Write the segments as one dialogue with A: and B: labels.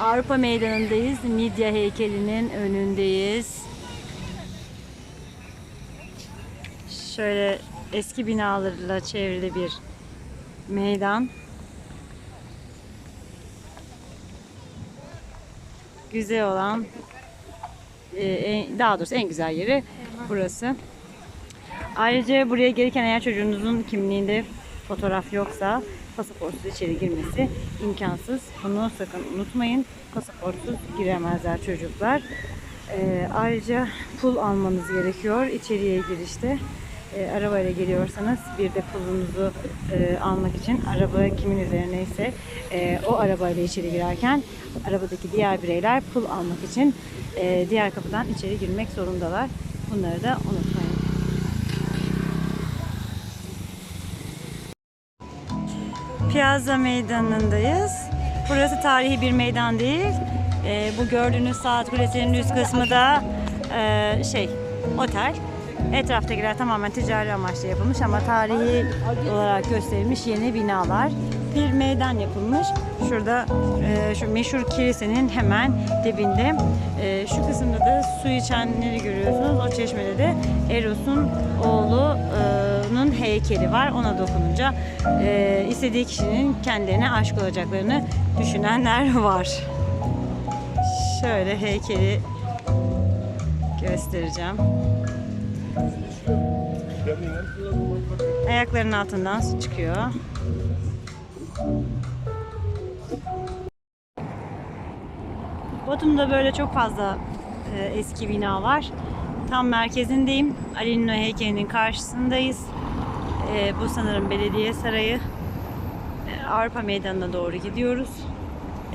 A: Avrupa Meydanı'ndayız. Midya heykelinin önündeyiz. Şöyle eski binalarla çevrili bir meydan. Güzel olan, e, daha doğrusu en güzel yeri burası. Ayrıca buraya gelirken eğer çocuğunuzun kimliğinde fotoğraf yoksa pasaportsuz içeri girmesi imkansız. Bunu sakın unutmayın. Pasaportsuz giremezler çocuklar. Ee, ayrıca pul almanız gerekiyor içeriye girişte. Ee, arabayla geliyorsanız bir de pulunuzu e, almak için araba kimin üzerineyse e, o arabayla içeri girerken arabadaki diğer bireyler pul almak için e, diğer kapıdan içeri girmek zorundalar. Bunları da unutmayın. Piazza Meydanı'ndayız. Burası tarihi bir meydan değil. Ee, bu gördüğünüz saat kulesinin üst kısmı da e, şey otel. Etraftakiler tamamen ticari amaçlı yapılmış ama tarihi olarak gösterilmiş yeni binalar. Bir meydan yapılmış. Şurada e, şu meşhur kilisenin hemen dibinde. E, şu kısımda da su içenleri görüyorsunuz. O çeşmede de Eros'un oğlunun heykeli var. Ona dokununca e, istediği kişinin kendilerine aşık olacaklarını düşünenler var. Şöyle heykeli göstereceğim. Ayaklarının altından su çıkıyor. Batum'da böyle çok fazla e, eski bina var. Tam merkezindeyim. Ali Nino heykelinin karşısındayız. E, bu sanırım belediye sarayı. E, Avrupa Meydanı'na doğru gidiyoruz.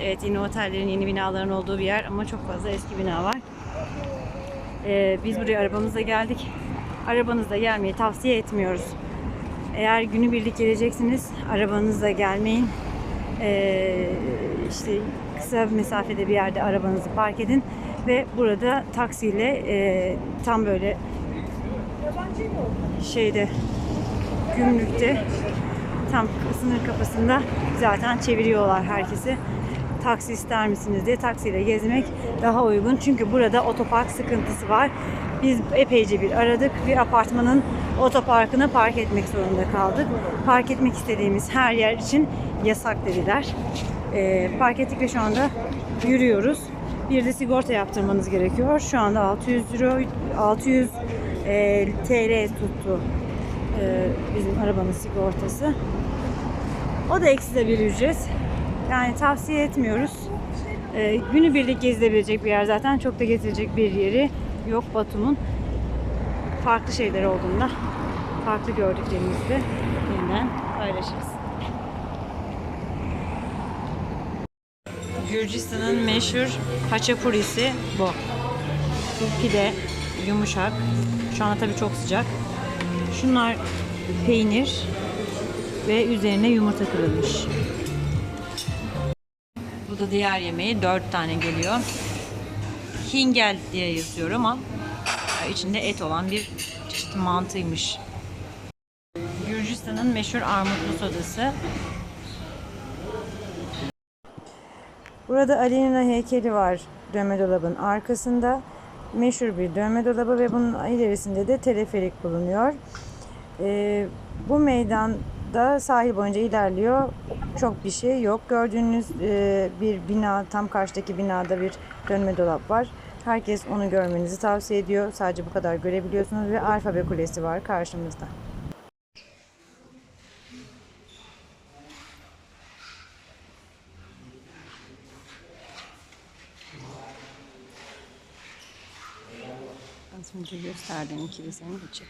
A: Evet yine otellerin, yeni binaların olduğu bir yer ama çok fazla eski bina var. E, biz buraya arabamızla geldik. Arabanızla gelmeyi tavsiye etmiyoruz. Eğer günübirlik geleceksiniz arabanızla gelmeyin. Ee, işte kısa mesafede bir yerde arabanızı park edin ve burada taksiyle e, tam böyle şeyde gümrükte tam sınır kapısında zaten çeviriyorlar herkesi. Taksi ister misiniz diye taksiyle gezmek daha uygun. Çünkü burada otopark sıkıntısı var. Biz epeyce bir aradık. Bir apartmanın otoparkına park etmek zorunda kaldık. Park etmek istediğimiz her yer için yasak dediler. Ee, park ettik ve şu anda yürüyoruz. Bir de sigorta yaptırmanız gerekiyor. Şu anda 600 euro, 600 e, TL tuttu e, bizim arabanın sigortası. O da ekstra bir ücret. Yani tavsiye etmiyoruz. Ee, günübirlik gezilebilecek bir yer zaten. Çok da gezilecek bir yeri yok Batum'un. Farklı şeyler olduğunda farklı gördüklerimizi de yeniden paylaşırız. Gürcistan'ın meşhur haçapurisi bu. Bu pide yumuşak. Şu anda tabii çok sıcak. Şunlar peynir ve üzerine yumurta kırılmış. Bu da diğer yemeği. Dört tane geliyor. Hingel diye yazıyor ama içinde et olan bir çeşit mantıymış. Gürcistan'ın meşhur armutlu sodası. Burada Alenina heykeli var dövme dolabın arkasında. Meşhur bir dövme dolabı ve bunun ilerisinde de teleferik bulunuyor. Ee, bu meydanda sahil boyunca ilerliyor. Çok bir şey yok. Gördüğünüz e, bir bina, tam karşıdaki binada bir dönme dolap var. Herkes onu görmenizi tavsiye ediyor. Sadece bu kadar görebiliyorsunuz ve alfabe kulesi var karşımızda. Az önce gösterdiğim kilisenin içi.